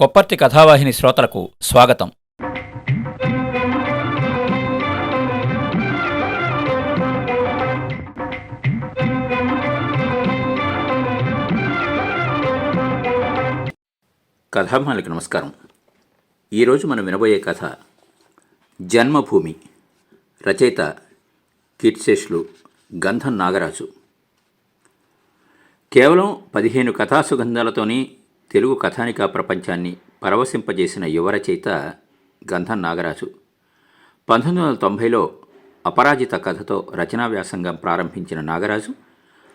కొప్పర్తి కథావాహిని శ్రోతలకు స్వాగతం. కథామాలకు నమస్కారం. ఈరోజు మనం వినబోయే కథ జన్మభూమి రచయిత కీర్తిశేషులు గంధం నాగరాజు. కేవలం పదిహేను కథా సుగంధాలతోనే తెలుగు కథానికా ప్రపంచాన్ని పరవశింపజేసిన యువరచయిత గంధం నాగరాజు. పంతొమ్మిది వందల తొంభైలో అపరాజిత కథతో రచనా వ్యాసంగం ప్రారంభించిన నాగరాజు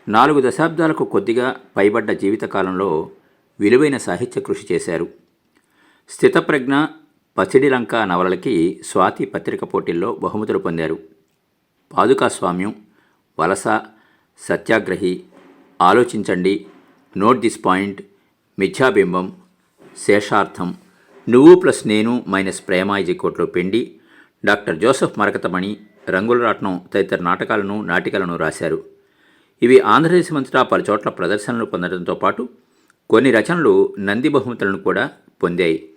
నాలుగు దశాబ్దాలకు కొద్దిగా పైబడ్డ జీవితకాలంలో విలువైన సాహిత్య కృషి చేశారు. స్థితప్రజ్ఞ పసిడిలంక నవలలకి స్వాతి పత్రిక పోటీల్లో బహుమతులు పొందారు. పాదుకాస్వామ్యం వలస సత్యాగ్రహి ఆలోచించండి నోట్ దిస్ పాయింట్ మిథ్యాబింబం శేషార్థం నువ్వు ప్లస్ నేను మైనస్ ప్రేమ కోట్లో పెండి డాక్టర్ జోసెఫ్ మరకతమణి రంగుల రాట్నం తదితర నాటకాలను నాటికలను రాశారు. ఇవి ఆంధ్రదేశమంతటా పలుచోట్ల ప్రదర్శనలు పొందడంతో పాటు కొన్ని రచనలు నంది బహుమతులను కూడా పొందాయి.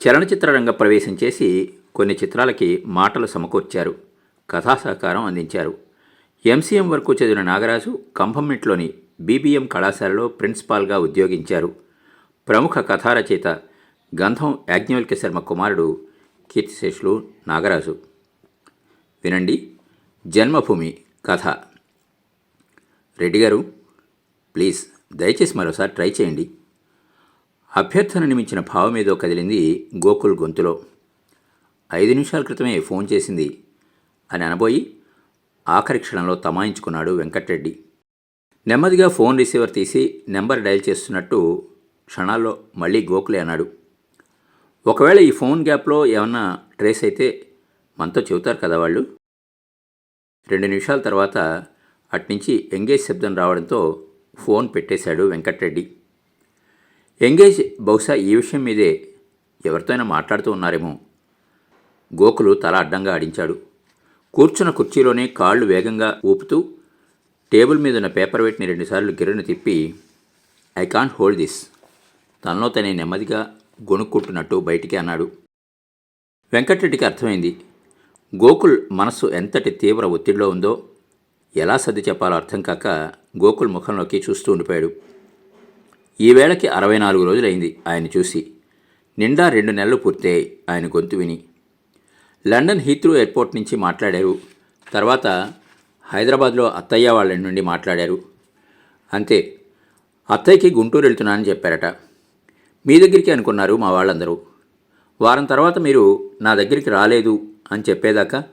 చలనచిత్ర రంగ ప్రవేశం చేసి కొన్ని చిత్రాలకి మాటలు సమకూర్చారు. కథా సహకారం అందించారు. ఎంసీఎం వరకు చదివిన నాగరాజు కంభంమెట్లోని బీబీఎం కళాశాలలో ప్రిన్సిపాల్గా ఉద్యోగించారు. ప్రముఖ కథారచయిత గంధం యాజ్ఞవల్క్య శర్మ కుమారుడు కీర్తిశేషులు నాగరాజు. వినండి. జన్మభూమి కథ. రెడ్డి గారు ప్లీజ్ దయచేసి మరోసారి ట్రై చేయండి. అభ్యర్థనని మించిన భావం కదిలింది గోకుల్ గొంతులో. ఐదు నిమిషాల క్రితమే ఫోన్ చేసింది అని అనబోయి ఆఖరి క్షణంలో తమాయించుకున్నాడు వెంకట్రెడ్డి. నెమ్మదిగా ఫోన్ రిసీవర్ తీసి నెంబర్ డయల్ చేస్తున్నట్టు క్షణాల్లో మళ్ళీ గోకులే అన్నాడు. ఒకవేళ ఈ ఫోన్ గ్యాప్లో ఏమన్నా ట్రేస్ అయితే మనతో చెబుతారు కదా వాళ్ళు. రెండు నిమిషాల తర్వాత అట్నుంచి ఎంగేజ్ శబ్దం రావడంతో ఫోన్ పెట్టేశాడు వెంకట్రెడ్డి. ఎంగేజ్ బహుశా ఈ విషయం మీదే ఎవరితోనైనా మాట్లాడుతూ ఉన్నారేమో. గోకులు తల అడ్డంగా ఆడించాడు. కూర్చున్న కుర్చీలోనే కాళ్ళు వేగంగా ఊపుతూ టేబుల్ మీద ఉన్న పేపర్ వెయిట్ని రెండుసార్లు గిర్రను తిప్పి ఐ కాంట్ హోల్డ్ దిస్. తనలో తనే నెమ్మదిగా గొనుక్కుంటున్నట్టు బయటికి అన్నాడు. వెంకటరెడ్డికి అర్థమైంది. గోకుల్ మనస్సు ఎంతటి తీవ్ర ఒత్తిడిలో ఉందో ఎలా సర్ది చెప్పాలో అర్థం కాక గోకుల్ ముఖంలోకి చూస్తూ ఉండిపోయాడు. ఈవేళకి అరవై నాలుగు రోజులైంది ఆయన చూసి. నిండా రెండు నెలలు పూర్తయ్యాయి ఆయన గొంతు విని. లండన్ హీత్రూ ఎయిర్పోర్ట్ నుంచి మాట్లాడారు. తర్వాత హైదరాబాద్లో అత్తయ్య వాళ్ళ నుండి మాట్లాడారు. అంతే అత్తయ్యకి గుంటూరు వెళ్తున్నానని చెప్పారట. మీ దగ్గరికి అనుకున్నారు మా వాళ్ళందరూ. వారం తర్వాత మీరు నా దగ్గరికి రాలేదు అని చెప్పేదాకా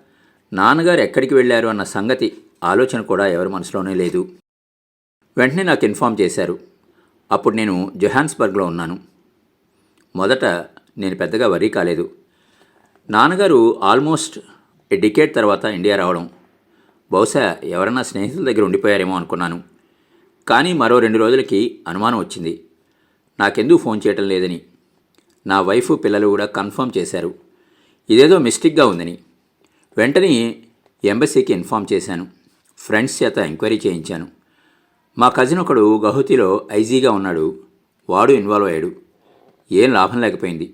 నాన్నగారు ఎక్కడికి వెళ్ళారు అన్న సంగతి ఆలోచన కూడా ఎవరి మనసులోనే లేదు. వెంటనే నాకు ఇన్ఫామ్ చేశారు. అప్పుడు నేను జొహాన్స్బర్గ్లో ఉన్నాను. మొదట నేను పెద్దగా వరీ కాలేదు. నాన్నగారు ఆల్మోస్ట్ ఏ డికేట్ తర్వాత ఇండియా రావడం. బహుశా ఎవరన్నా స్నేహితుల దగ్గర ఉండిపోయారేమో అనుకున్నాను. కానీ మరో రెండు రోజులకి అనుమానం వచ్చింది. నాకెందుకు ఫోన్ చేయటం లేదని. నా వైఫ్ పిల్లలు కూడా కన్ఫర్మ్ చేశారు. ఇదేదో మిస్టేక్గా ఉందని. వెంటనే ఎంబసీకి ఇన్ఫామ్ చేశాను. ఫ్రెండ్స్ చేత ఎంక్వైరీ చేయించాను. మా కజిన్ ఒకడు గౌహతిలో ఐజీగా ఉన్నాడు. వాడు ఇన్వాల్వ్ అయ్యాడు. ఏం లాభం లేకపోయింది.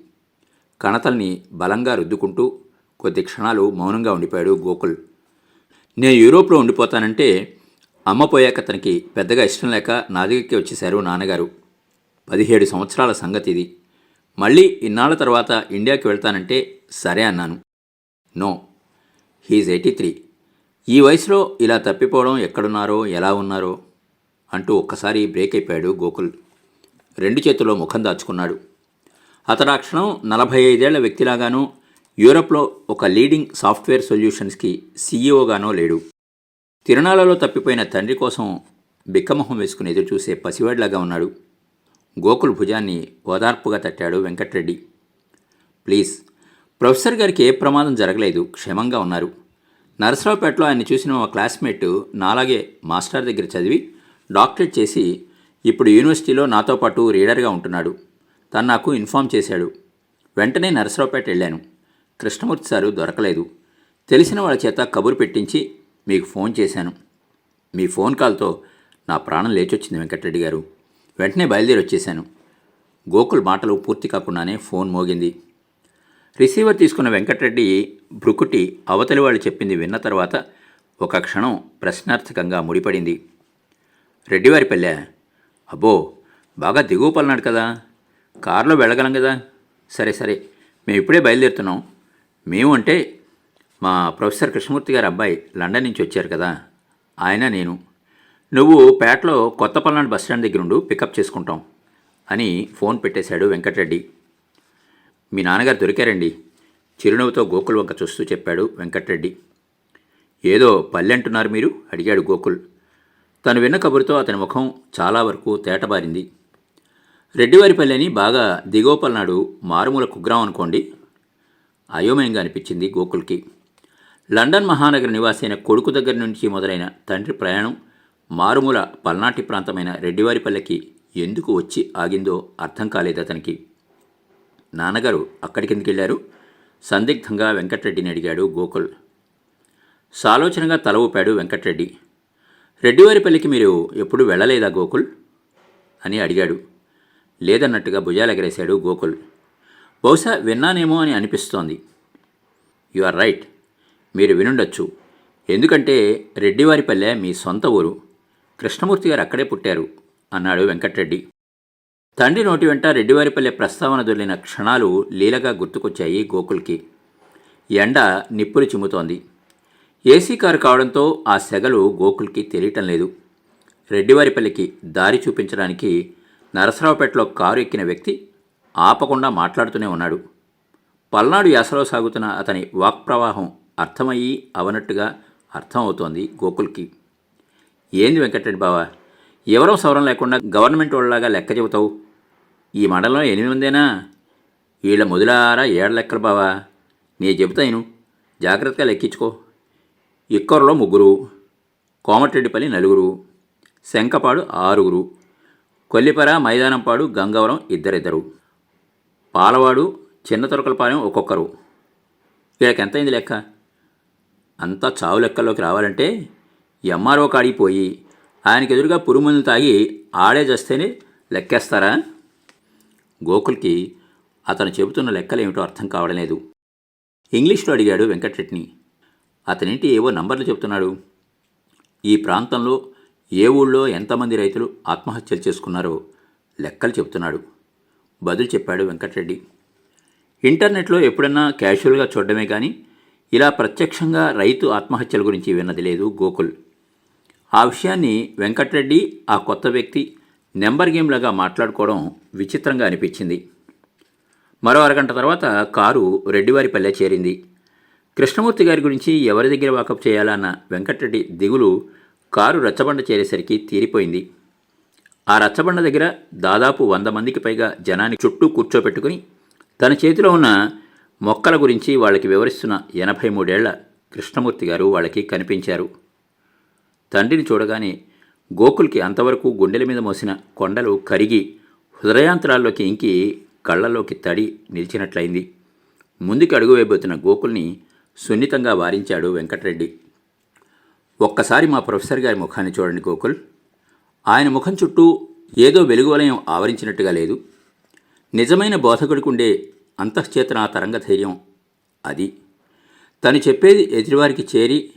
కణతల్ని బలంగా రుద్దుకుంటూ కొద్ది క్షణాలు మౌనంగా ఉండిపోయాడు గోకుల్. నేను యూరోప్లో ఉండిపోతానంటే అమ్మ పోయాక తనకి పెద్దగా ఇష్టం లేక నా దగ్గరికి వచ్చేశారు నాన్నగారు. పదిహేడు సంవత్సరాల సంగతి ఇది మళ్ళీ ఇన్నాళ్ళ తర్వాత ఇండియాకి వెళ్తానంటే సరే అన్నాను. నో. He's eighty three. ఈ వయసులో ఇలా తప్పిపోవడం ఎక్కడున్నారో ఎలా ఉన్నారో అంటూ ఒక్కసారి బ్రేక్ అయిపోయాడు గోకుల్. రెండు చేతుల్లో ముఖం దాచుకున్నాడు. అతడాక్షణం నలభై ఐదేళ్ళ వ్యక్తిలాగానూ యూరప్లో ఒక లీడింగ్ సాఫ్ట్వేర్ సొల్యూషన్స్కి సీఈఓగానో లేడు. తిరునాళ్ళలో తప్పిపోయిన తండ్రి కోసం బిక్కమొహం వేసుకుని ఎదురుచూసే పసివాడిలాగా ఉన్నాడు. గోకుల్ భుజాన్ని ఓదార్పుగా తట్టాడు వెంకట్రెడ్డి. ప్లీజ్ ప్రొఫెసర్ గారికి ఏ ప్రమాదం జరగలేదు క్షేమంగా ఉన్నారు. నరసరావుపేటలో ఆయన చూసిన మా క్లాస్మేట్ నాలాగే మాస్టర్ దగ్గర చదివి డాక్టరేట్ చేసి ఇప్పుడు యూనివర్సిటీలో నాతో పాటు రీడర్గా ఉంటున్నాడు. తను నాకు ఇన్ఫామ్ చేశాడు. వెంటనే నరసరావుపేట వెళ్ళాను. కృష్ణమూర్తి సారు దొరకలేదు. తెలిసిన వాళ్ళ చేత కబురు పెట్టించి మీకు ఫోన్ చేశాను. మీ ఫోన్ కాల్తో నా ప్రాణం లేచొచ్చింది వెంకటరెడ్డి గారు. వెంటనే బయలుదేరి వచ్చేశాను. గోకుల్ మాటలు పూర్తి కాకుండానే ఫోన్ మోగింది. రిసీవర్ తీసుకున్న వెంకటరెడ్డి భృకుటి అవతలి వాళ్ళు చెప్పింది విన్న తర్వాత ఒక క్షణం ప్రశ్నార్థకంగా ముడిపడింది. రెడ్డివారి పల్లె అబ్బో బాగా దిగువ పల్నాడు కదా. కారులో వెళ్ళగలం కదా? సరే సరే. మేము ఇప్పుడే బయలుదేరుతున్నాం. మేము అంటే మా ప్రొఫెసర్ కృష్ణమూర్తి గారి అబ్బాయి లండన్ నుంచి వచ్చారు కదా? ఆయన నేను. నువ్వు పేటలో కొత్త పల్నాడు బస్ స్టాండ్ దగ్గర ఉండు పికప్ చేసుకుంటాం అని ఫోన్ పెట్టేశాడు వెంకటరెడ్డి. మీ నాన్నగారు దొరికారండి. చిరునవ్వుతో గోకుల్ వంక చూస్తూ చెప్పాడు వెంకటరెడ్డి. ఏదో పల్లె అంటున్నారు మీరు? అడిగాడు గోకుల్. తను విన్న కబురుతో అతని ముఖం చాలా వరకు తేటబారింది. రెడ్డివారిపల్లెని బాగా దిగోపల్నాడు మారుమూల కుగ్రాం అనుకోండి. అయోమయంగా అనిపించింది గోకుల్కి. లండన్ మహానగర నివాసి అయిన కొడుకు దగ్గర నుంచి మొదలైన తండ్రి ప్రయాణం మారుమూల పల్నాటి ప్రాంతమైన రెడ్డివారిపల్లెకి ఎందుకు వచ్చి ఆగిందో అర్థం కాలేదు అతనికి. నాన్నగారు అక్కడికెందుకు వెళ్ళారు. సందిగ్ధంగా వెంకటరెడ్డిని అడిగాడు గోకుల్. సాలోచనగా తల ఊపాడు వెంకటరెడ్డి. రెడ్డివారిపల్లికి మీరు ఎప్పుడు వెళ్ళలేదా గోకుల్? అని అడిగాడు. లేదన్నట్టుగా భుజాలెగరేశాడు గోకుల్. బహుశా విన్నానేమో అని అనిపిస్తోంది. You are right. మీరు వినుండొచ్చు. ఎందుకంటే రెడ్డివారిపల్లె మీ సొంత ఊరు. కృష్ణమూర్తి గారు అక్కడే పుట్టారు అన్నాడు వెంకటరెడ్డి. తండ్రి నోటి వెంట రెడ్డివారిపల్లె ప్రస్తావన దొరికిన క్షణాలు లీలగా గుర్తుకొచ్చాయి గోకుల్కి. ఎండ నిప్పులు చిమ్ముతోంది. ఏసీ కారు కావడంతో ఆ సెగలు గోకుల్కి తెలియటం లేదు. రెడ్డివారిపల్లికి దారి చూపించడానికి నరసరావుపేటలో కారు ఎక్కిన వ్యక్తి ఆపకుండా మాట్లాడుతూనే ఉన్నాడు. పల్నాడు యాసలో సాగుతున్న అతని వాక్ ప్రవాహం అర్థమయ్యి అవనట్టుగా అర్థమవుతోంది గోకుల్కి. ఏంది వెంకటరెడ్డి బావా? ఎవరో సవరం లేకుండా గవర్నమెంట్ వాళ్ళలాగా లెక్క చెబుతావు? ఈ మండలం ఎనిమిది మందేనా? వీళ్ళ మొదలారా ఏడు లెక్కలు బావా? నీ చెబుతాను జాగ్రత్తగా లెక్కించుకో. ఇక్కరలో ముగ్గురు. కోమటిరెడ్డిపల్లి నలుగురు. శంకపాడు ఆరుగురు. కొల్లిపర మైదానంపాడు గంగవరం ఇద్దరిద్దరు. పాలవాడు చిన్న తొరకలపాలెం ఒక్కొక్కరు. వీళ్ళకి ఎంతైంది లెక్క? అంతా చావు లెక్కల్లోకి రావాలంటే ఎంఆర్ఓ కాడిపోయి ఆయనకి ఎదురుగా పురుమందులు తాగి ఆడే చేస్తేనే లెక్కేస్తారా? గోకుల్కి అతను చెబుతున్న లెక్కలేమిటో అర్థం కావడం లేదు. ఇంగ్లీష్లో అడిగాడు వెంకటరెడ్డిని. అతనేంటి ఏవో నంబర్లు చెబుతున్నాడు. ఈ ప్రాంతంలో ఏ ఊళ్ళో ఎంతమంది రైతులు ఆత్మహత్యలు చేసుకున్నారో లెక్కలు చెప్తున్నాడు. బదులు చెప్పాడు వెంకటరెడ్డి. ఇంటర్నెట్లో ఎప్పుడన్నా క్యాషువల్గా చూడడమే కానీ ఇలా ప్రత్యక్షంగా రైతు ఆత్మహత్యల గురించి విన్నది లేదు గోకుల్. ఆ విషయాన్ని వెంకటరెడ్డి ఆ కొత్త వ్యక్తి నెంబర్ గేమ్లాగా మాట్లాడుకోవడం విచిత్రంగా అనిపించింది. మరో అరగంట తర్వాత కారు రెడ్డివారిపల్లె చేరింది. కృష్ణమూర్తి గారి గురించి ఎవరి దగ్గర వాకప్ చేయాలన్న వెంకటరెడ్డి దిగులు కారు రచ్చబండ చేరేసరికి తీరిపోయింది. ఆ రచ్చబండ దగ్గర దాదాపు వంద మందికి పైగా జనాన్ని చుట్టూ కూర్చోపెట్టుకుని తన చేతిలో ఉన్న మొక్కల గురించి వాళ్ళకి వివరిస్తున్న ఎనభై మూడేళ్ళ కృష్ణమూర్తి గారు వాళ్ళకి కనిపించారు. తండ్రిని చూడగానే గోకుల్కి అంతవరకు గుండెల మీద మోసిన కొండలు కరిగి హృదయాంతరాల్లోకి ఇంకి కళ్ళలోకి తడి నిలిచినట్లయింది. ముందుకు అడుగు వేయబోతున్న గోకుల్ని సున్నితంగా వారించాడు వెంకటరెడ్డి. ఒక్కసారి మా ప్రొఫెసర్ గారి ముఖాన్ని చూడండి గోకుల్. ఆయన ముఖం చుట్టూ ఏదో వెలుగు వలయం ఆవరించినట్టుగా లేదు. నిజమైన బోధకుడికుండే అంతఃచేతన తరంగ ధైర్యం అది. తను చెప్పేది ఎదుటివారికి చేరి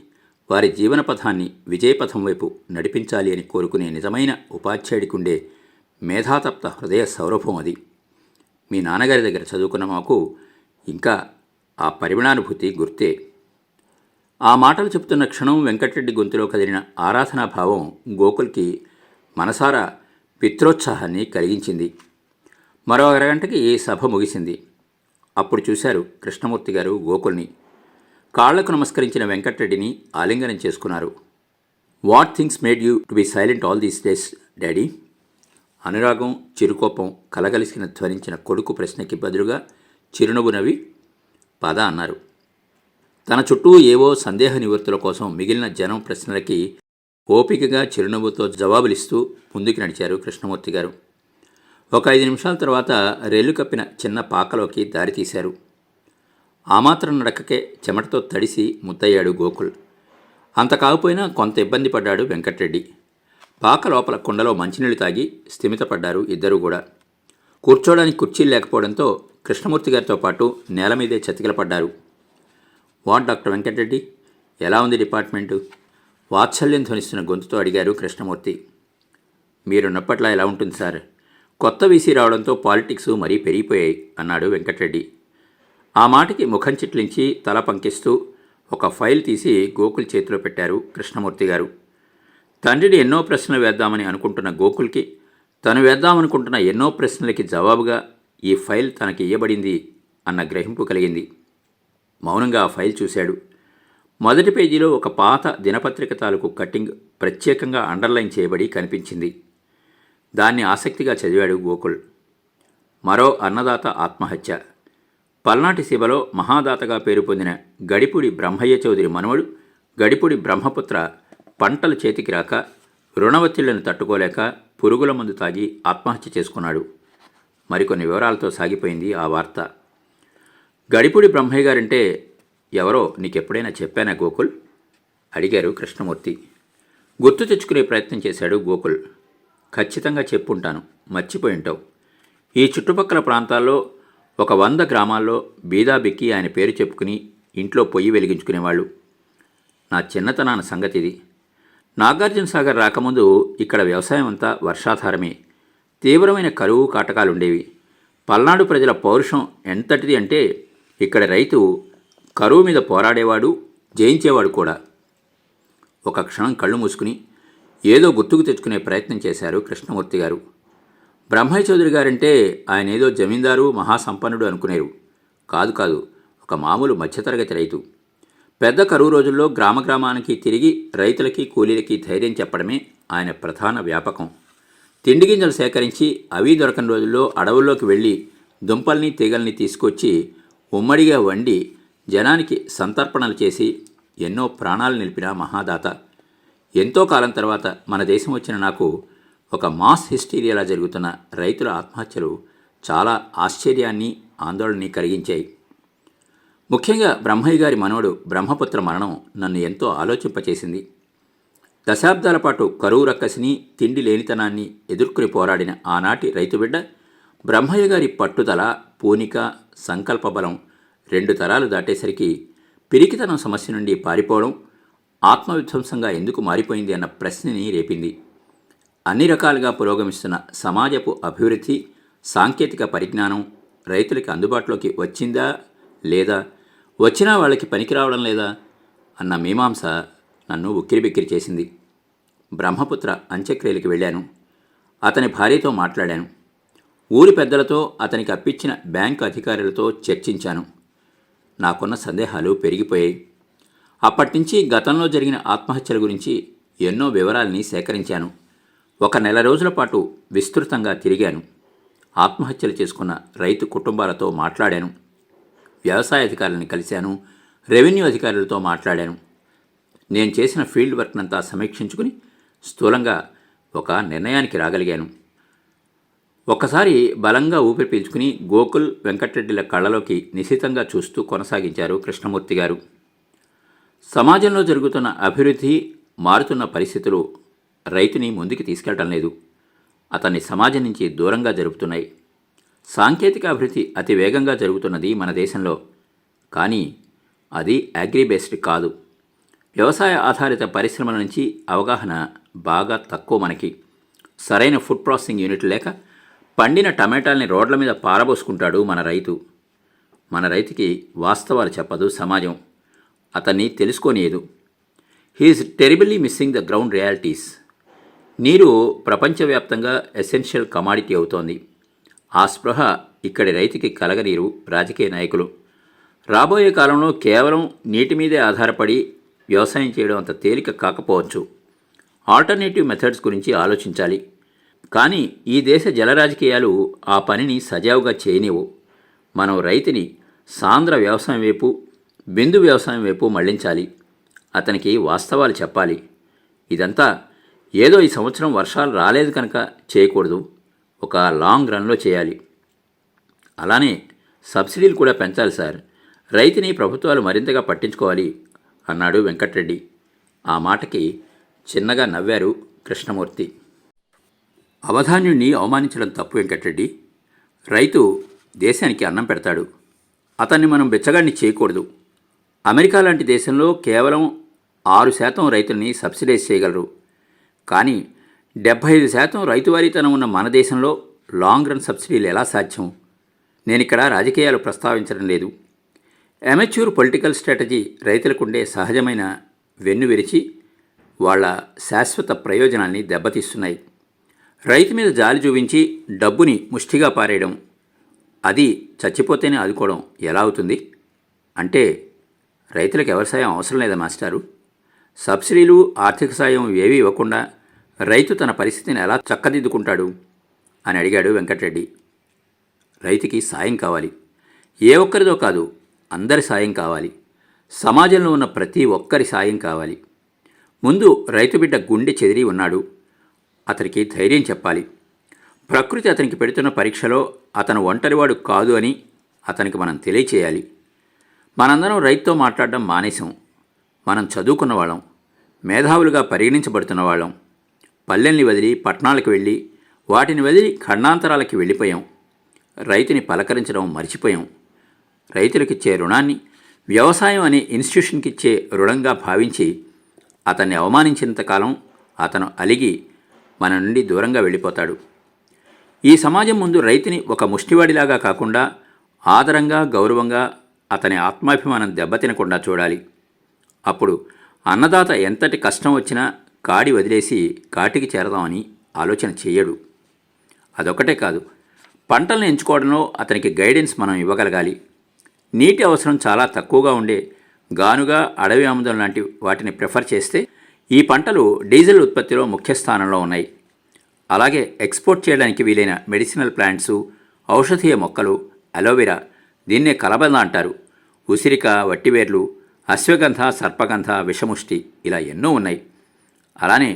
వారి జీవన పథాన్ని విజయపథం వైపు నడిపించాలి అని కోరుకునే నిజమైన ఉపాధ్యాయుడికుండే మేధాతప్త హృదయ సౌరభం అది. మీ నాన్నగారి దగ్గర చదువుకున్న మాకు ఇంకా ఆ పరిమాణానుభూతి గుర్తే. ఆ మాటలు చెప్తున్న క్షణం వెంకటరెడ్డి గొంతులో కదిలిన ఆరాధనాభావం గోకుల్కి మనసారా పిత్రోత్సాహాన్ని కలిగించింది. మరో అరగంటకి ఈ సభ ముగిసింది. అప్పుడు చూశారు కృష్ణమూర్తి గారు గోకుల్ని. కాళ్ళకు నమస్కరించిన వెంకటరెడ్డిని ఆలింగనం చేసుకున్నారు. What things made you to be silent all these days daddy అనురాగం చిరుకోపం కలగలిసిన ధ్వనించిన కొడుకు ప్రశ్నకి బదులుగా చిరునవ్వు నవ్వి పద అన్నారు. తన చుట్టూ ఏవో సందేహ నివృత్తుల కోసం మిగిలిన జనం ప్రశ్నలకి ఓపికగా చిరునవ్వుతో జవాబులిస్తూ ముందుకు నడిచారు కృష్ణమూర్తి గారు. ఒక ఐదు నిమిషాల తర్వాత రేలు కప్పిన చిన్న పాకలోకి దారితీశారు ఆమాత్రం ఆ మాత్రం నడకకే చెమటతో తడిసి ముద్దయ్యాడు గోకుల్. అంత కాకపోయినా కొంత ఇబ్బంది పడ్డాడు వెంకటరెడ్డి. పాక లోపల కుండలో మంచినీళ్ళు తాగి స్థిమితపడ్డారు ఇద్దరూ కూడా. కూర్చోడానికి కుర్చీలు లేకపోవడంతో కృష్ణమూర్తి గారితో పాటు నేల మీదే చతికిలపడ్డారు. వాట్ డాక్టర్ వెంకటరెడ్డి ఎలా ఉంది డిపార్ట్మెంటు? వాత్సల్యం ధ్వనిస్తున్న గొంతుతో అడిగారు కృష్ణమూర్తి. మీరున్నప్పట్లా ఎలా ఉంటుంది సార్? కొత్త వీసీ రావడంతో పాలిటిక్స్ మరీ పెరిగిపోయాయి అన్నాడు వెంకటరెడ్డి ఆ మాటకి ముఖం చిట్లించి తల పంకిస్తూ ఒక ఫైల్ తీసి గోకుల్ చేతిలో పెట్టారు కృష్ణమూర్తి గారు. తండ్రిని ఎన్నో ప్రశ్నలు వేద్దామని అనుకుంటున్న గోకుల్కి తను వేద్దామనుకుంటున్న ఎన్నో ప్రశ్నలకి జవాబుగా ఈ ఫైల్ తనకి ఇవ్వబడింది అన్న గ్రహింపు కలిగింది. మౌనంగా ఆ ఫైల్ చూశాడు. మొదటి పేజీలో ఒక పాత దినపత్రిక తాలూకు కట్టింగ్ ప్రత్యేకంగా అండర్లైన్ చేయబడి కనిపించింది. దాన్ని ఆసక్తిగా చదివాడు గోకుల్. మరో అన్నదాత ఆత్మహత్య. పల్నాటి సీమలో మహాదాతగా పేరు పొందిన గడిపూడి బ్రహ్మయ్య చౌదరి మనవడు గడిపూడి బ్రహ్మపుత్ర పంటలు చేతికి రాక రుణవత్తిళ్ళను తట్టుకోలేక పురుగుల మందు తాగి ఆత్మహత్య చేసుకున్నాడు. మరికొన్ని వివరాలతో సాగిపోయింది ఆ వార్త. గడిపూడి బ్రహ్మయ్య గారంటే ఎవరో నీకెప్పుడైనా చెప్పానా గోకుల్? అడిగారు కృష్ణమూర్తి. గుర్తు తెచ్చుకునే ప్రయత్నం చేశాడు గోకుల్. ఖచ్చితంగా చెప్పుంటాను. మర్చిపోయి ఉంటావు ఈ చుట్టుపక్కల ప్రాంతాల్లో ఒక వంద గ్రామాల్లో బీదాబిక్కి ఆయన పేరు చెప్పుకుని ఇంట్లో పొయ్యి వెలిగించుకునేవాళ్ళు. నా చిన్నతనాన సంగతి ఇది నాగార్జున సాగర్ రాకముందు ఇక్కడ వ్యవసాయం అంతా వర్షాధారమే. తీవ్రమైన కరువు కాటకాలుండేవి. పల్నాడు ప్రజల పౌరుషం ఎంతటిది అంటే ఇక్కడ రైతు కరువు మీద పోరాడేవాడు జయించేవాడు కూడా. ఒక క్షణం కళ్ళు మూసుకుని ఏదో గుర్తుకు తెచ్చుకునే ప్రయత్నం చేశారు కృష్ణమూర్తి గారు. బ్రహ్మయ్య చౌదరి గారంటే ఆయన ఏదో జమీందారు మహాసంపన్నుడు అనుకునేరు. కాదు కాదు ఒక మామూలు మధ్యతరగతి రైతు. పెద్ద కరువు రోజుల్లో గ్రామ గ్రామానికి తిరిగి రైతులకి కూలీలకి ధైర్యం చెప్పడమే ఆయన ప్రధాన వ్యాపకం. తిండి గింజలు సేకరించి అవి దొరకని రోజుల్లో అడవుల్లోకి వెళ్ళి దుంపల్ని తీగల్ని తీసుకొచ్చి ఉమ్మడిగా వండి జనానికి సంతర్పణలు చేసి ఎన్నో ప్రాణాలు నిలిపిన మహాదాత. ఎంతో కాలం తర్వాత మన దేశం వచ్చిన నాకు ఒక మాస్ హిస్టీరియాలా జరుగుతున్న రైతుల ఆత్మహత్యలు చాలా ఆశ్చర్యాన్ని ఆందోళనని కలిగించాయి. ముఖ్యంగా బ్రహ్మయ్య గారి మనవడు బ్రహ్మపుత్ర మరణం నన్ను ఎంతో ఆలోచింపచేసింది. దశాబ్దాల పాటు కరువు రక్కసిని తిండి లేనితనాన్ని ఎదుర్కొని పోరాడిన ఆనాటి రైతు బిడ్డ బ్రహ్మయ్య గారి పట్టుదల పూనిక సంకల్ప బలం రెండు తరాలు దాటేసరికి పిరికితనం సమస్య నుండి పారిపోవడం ఆత్మవిధ్వంసంగా ఎందుకు మారిపోయింది అన్న ప్రశ్నని రేపింది. అన్ని రకాలుగా పురోగమిస్తున్న సమాజపు అభివృద్ధి సాంకేతిక పరిజ్ఞానం రైతులకి అందుబాటులోకి వచ్చిందా లేదా వచ్చినా వాళ్ళకి పనికి రావడం లేదా అన్న మీమాంస నన్ను ఉక్కిరిబిక్కిరి చేసింది. బ్రహ్మపుత్ర అంత్యక్రియలకు వెళ్ళాను. అతని భార్యతో మాట్లాడాను. ఊరి పెద్దలతో అతనికి అప్పించిన బ్యాంకు అధికారులతో చర్చించాను. నాకున్న సందేహాలు పెరిగిపోయాయి. అప్పటినుంచి గతంలో జరిగిన ఆత్మహత్యల గురించి ఎన్నో వివరాల్ని సేకరించాను. ఒక నెల రోజుల పాటు విస్తృతంగా తిరిగాను. ఆత్మహత్యలు చేసుకున్న రైతు కుటుంబాలతో మాట్లాడాను. వ్యవసాయ అధికారులను కలిశాను. రెవెన్యూ అధికారులతో మాట్లాడాను. నేను చేసిన ఫీల్డ్ వర్క్నంతా సమీక్షించుకుని స్థూలంగా ఒక నిర్ణయానికి రాగలిగాను. ఒక్కసారి బలంగా ఊపిరి పీల్చుకుని గోకుల్ వెంకటరెడ్డిల కళ్ళలోకి నిశితంగా చూస్తూ కొనసాగించారు కృష్ణమూర్తి గారు. సమాజంలో జరుగుతున్న అభివృద్ధి మారుతున్న పరిస్థితులు రైతుని ముందుకు తీసుకెళ్ళడం లేదు. అతన్ని సమాజం నుంచి దూరంగా జరుపుతున్నాయి. సాంకేతిక అభివృద్ధి అతి వేగంగా జరుగుతున్నది మన దేశంలో. కానీ అది అగ్రిబేస్డ్ కాదు. వ్యవసాయ ఆధారిత పరిశ్రమల నుంచి అవగాహన బాగా తక్కువ మనకి. సరైన ఫుడ్ ప్రాసెసింగ్ యూనిట్ లేక పండిన టమాటాల్ని రోడ్ల మీద పారబోసుకుంటాడు మన రైతు. మన రైతుకి వాస్తవాలు చెప్పదు సమాజం. అతన్ని తెలుసుకోనియదు. He's terribly missing the ground realities నీరు ప్రపంచవ్యాప్తంగా ఎసెన్షియల్ కమాడిటీ అవుతోంది. ఆ స్పృహ ఇక్కడి రైతుకి కలగనీరు రాజకీయ నాయకులు. రాబోయే కాలంలో కేవలం నీటి మీదే ఆధారపడి వ్యవసాయం చేయడం అంత తేలిక కాకపోవచ్చు. ఆల్టర్నేటివ్ మెథడ్స్ గురించి ఆలోచించాలి. కానీ ఈ దేశ జల రాజకీయాలు ఆ పనిని సజావుగా చేయనివు మనం రైతుని సాంద్ర వ్యవసాయం వైపు బిందు వ్యవసాయం వైపు మళ్ళించాలి. అతనికి వాస్తవాలు చెప్పాలి. ఇదంతా ఏదో ఈ సంవత్సరం వర్షాలు రాలేదు కనుక చేయకూడదు. ఒక లాంగ్ రన్లో చేయాలి. అలానే సబ్సిడీలు కూడా పెంచాలి సార్. రైతుని ప్రభుత్వాలు మరింతగా పట్టించుకోవాలి అన్నాడు వెంకట్రెడ్డి. ఆ మాటకి చిన్నగా నవ్వారు కృష్ణమూర్తి. అవధాన్యుణ్ణి అవమానించడం తప్పు వెంకట్రెడ్డి. రైతు దేశానికి అన్నం పెడతాడు. అతన్ని మనం బెచ్చగాడిని చేయకూడదు. అమెరికా లాంటి దేశంలో కేవలం ఆరు శాతం రైతుల్ని సబ్సిడైజ్ చేయగలరు. కానీ డెబ్భై ఐదు శాతం రైతువారీతనం ఉన్న మన దేశంలో లాంగ్ రన్ సబ్సిడీలు ఎలా సాధ్యం? నేను ఇక్కడ రాజకీయాలు ప్రస్తావించడం లేదు. అమెచ్యూర్ పొలిటికల్ స్ట్రాటజీ రైతులకుండే సహజమైన వెన్ను విరిచి వాళ్ళ శాశ్వత ప్రయోజనాన్ని దెబ్బతీస్తున్నాయి. రైతు మీద జాలి చూపించి డబ్బుని ముష్టిగా పారేయడం. అది చచ్చిపోతేనే ఆదుకోవడం ఎలా అవుతుంది? అంటే రైతులకు ఎవరి సాయం అవసరం లేదా మాస్టారు? సబ్సిడీలు ఆర్థిక సాయం ఏవీ ఇవ్వకుండా రైతు తన పరిస్థితిని ఎలా చక్కదిద్దుకుంటాడు? అని అడిగాడు వెంకటరెడ్డి. రైతుకి సాయం కావాలి. ఏ ఒక్కరిదో కాదు అందరి సాయం కావాలి. సమాజంలో ఉన్న ప్రతి ఒక్కరి సాయం కావాలి. ముందు రైతు బిడ్డ గుండె చెదిరి ఉన్నాడు. అతనికి ధైర్యం చెప్పాలి. ప్రకృతి అతనికి పెడుతున్న పరీక్షలో అతను ఒంటరివాడు కాదు అని అతనికి మనం తెలియచేయాలి. మనందరం రైతుతో మాట్లాడడం మానేశాం. మనం చదువుకున్న వాళ్ళం మేధావులుగా పరిగణించబడుతున్న వాళ్ళం పల్లెల్ని వదిలి పట్టణాలకు వెళ్ళి వాటిని వదిలి ఖండాంతరాలకి వెళ్ళిపోయాం. రైతుని పలకరించడం మర్చిపోయాం. రైతులకిచ్చే రుణాన్ని వ్యవసాయం అనే ఇన్స్టిట్యూషన్కి ఇచ్చే రుణంగా భావించి అతన్ని అవమానించినంతకాలం అతను అలిగి మన నుండి దూరంగా వెళ్ళిపోతాడు. ఈ సమాజం ముందు రైతుని ఒక ముష్టివాడిలాగా కాకుండా ఆదరంగా గౌరవంగా అతని ఆత్మాభిమానం దెబ్బతినకుండా చూడాలి. అప్పుడు అన్నదాత ఎంతటి కష్టం వచ్చినా కాడి వదిలేసి కాటికి చేరదామని ఆలోచన చేయడు. అదొకటే కాదు పంటలను ఎంచుకోవడంలో అతనికి గైడెన్స్ మనం ఇవ్వగలగాలి. నీటి అవసరం చాలా తక్కువగా ఉండే గానుగా అడవి ఆముదం లాంటి వాటిని ప్రిఫర్ చేస్తే ఈ పంటలు డీజిల్ ఉత్పత్తిలో ముఖ్య స్థానంలో ఉన్నాయి. అలాగే ఎక్స్పోర్ట్ చేయడానికి వీలైన మెడిసినల్ ప్లాంట్స్ ఔషధీయ మొక్కలు అలోవెరా దీన్నే కలబంద అంటారు. ఉసిరిక వట్టివేర్లు అశ్వగంధ సర్పగంధ విషముష్టి ఇలా ఎన్నో ఉన్నాయి. అలానే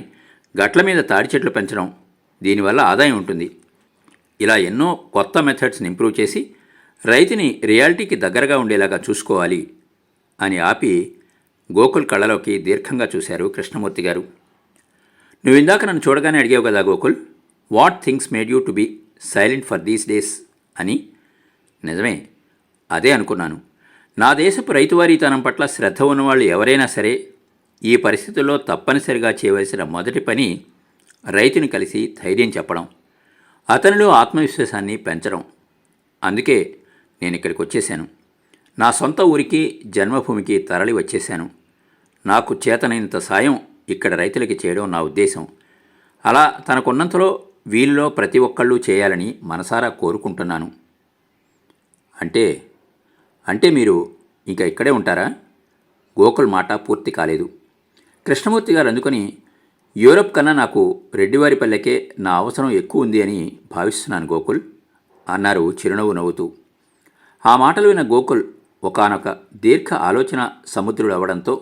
గట్ల మీద తాడి చెట్లు పెంచడం దీనివల్ల ఆదాయం ఉంటుంది. ఇలా ఎన్నో కొత్త మెథడ్స్ని ఇంప్రూవ్ చేసి రైతుని రియాలిటీకి దగ్గరగా ఉండేలాగా చూసుకోవాలి అని ఆపి గోకుల్ కళ్ళలోకి దీర్ఘంగా చూశారు కృష్ణమూర్తి గారు. నువ్వు ఇందాక నన్ను చూడగానే అడిగావు కదా Gokul what things made you to be silent for these days? అని. నిజమే అదే అనుకున్నాను. నా దేశపు రైతువారీతనం పట్ల శ్రద్ధ ఉన్నవాళ్ళు ఎవరైనా సరే ఈ పరిస్థితుల్లో తప్పనిసరిగా చేయవలసిన మొదటి పని రైతుని కలిసి ధైర్యం చెప్పడం అతనిలో ఆత్మవిశ్వాసాన్ని పెంచడం. అందుకే నేను ఇక్కడికి వచ్చేసాను నా సొంత ఊరికి జన్మభూమికి తరలి వచ్చేశాను. నాకు చేతనైనంత సాయం ఇక్కడ రైతులకి చేయడం నా ఉద్దేశం. అలా తనకున్నంతలో వీళ్ళలో ప్రతి ఒక్కళ్ళు చేయాలని మనసారా కోరుకుంటున్నాను. అంటే అంటే మీరు ఇంకా ఇక్కడే ఉంటారా? గోకుల్ మాట పూర్తి కాలేదు. కృష్ణమూర్తి గారు అందుకొని యూరప్ కన్నా నాకు రెడ్డివారి పల్లెకే నా అవసరం ఎక్కువ ఉంది అని భావిస్తున్నాను గోకుల్ అన్నారు చిరునవ్వు నవ్వుతూ. ఆ మాటలు విన్న గోకుల్ ఒకానొక దీర్ఘ ఆలోచన సముద్రుడు అవడంతో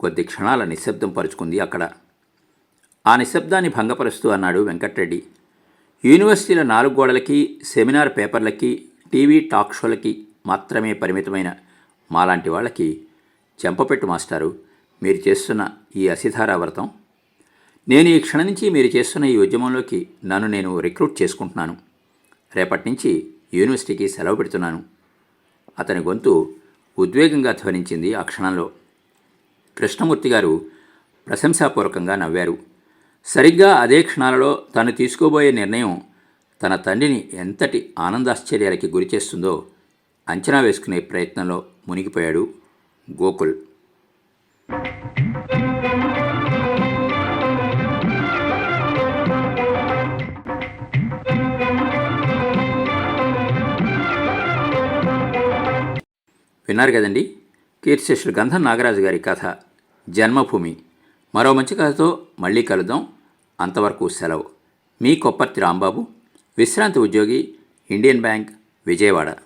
కొద్ది క్షణాల నిశ్శబ్దం పరుచుకుంది అక్కడ. ఆ నిశ్శబ్దాన్ని భంగపరుస్తూ అన్నాడు వెంకట్రెడ్డి. యూనివర్సిటీల నాలుగు గోడలకి సెమినార్ పేపర్లకి టీవీ టాక్ షోలకి మాత్రమే పరిమితమైన మాలాంటి వాళ్ళకి చెంపపెట్టు మాస్టారు మీరు చేస్తున్న ఈ అసిధారా వ్రతం. నేను ఈ క్షణం నుంచి మీరు చేస్తున్న ఈ ఉద్యమంలోకి నన్ను నేను రిక్రూట్ చేసుకుంటున్నాను. రేపటి నుంచి యూనివర్సిటీకి సెలవు పెడుతున్నాను. అతని గొంతు ఉద్వేగంగా ధ్వనించింది ఆ క్షణంలో. కృష్ణమూర్తి గారు ప్రశంసాపూర్వకంగా నవ్వారు. సరిగ్గా అదే క్షణాలలో తను తీసుకోబోయే నిర్ణయం తన తండ్రిని ఎంతటి ఆనందాశ్చర్యాలకి గురిచేస్తుందో అంచనా వేసుకునే ప్రయత్నంలో మునిగిపోయాడు గోకుల్. విన్నారు కదండి? కీర్తిశేషులు గంధం నాగరాజు గారి కథ జన్మభూమి. మరో మంచి కథతో మళ్ళీ కలుద్దాం. అంతవరకు సెలవు. మీ కొప్పర్తి రాంబాబు విశ్రాంతి ఉద్యోగి ఇండియన్ బ్యాంక్ విజయవాడ.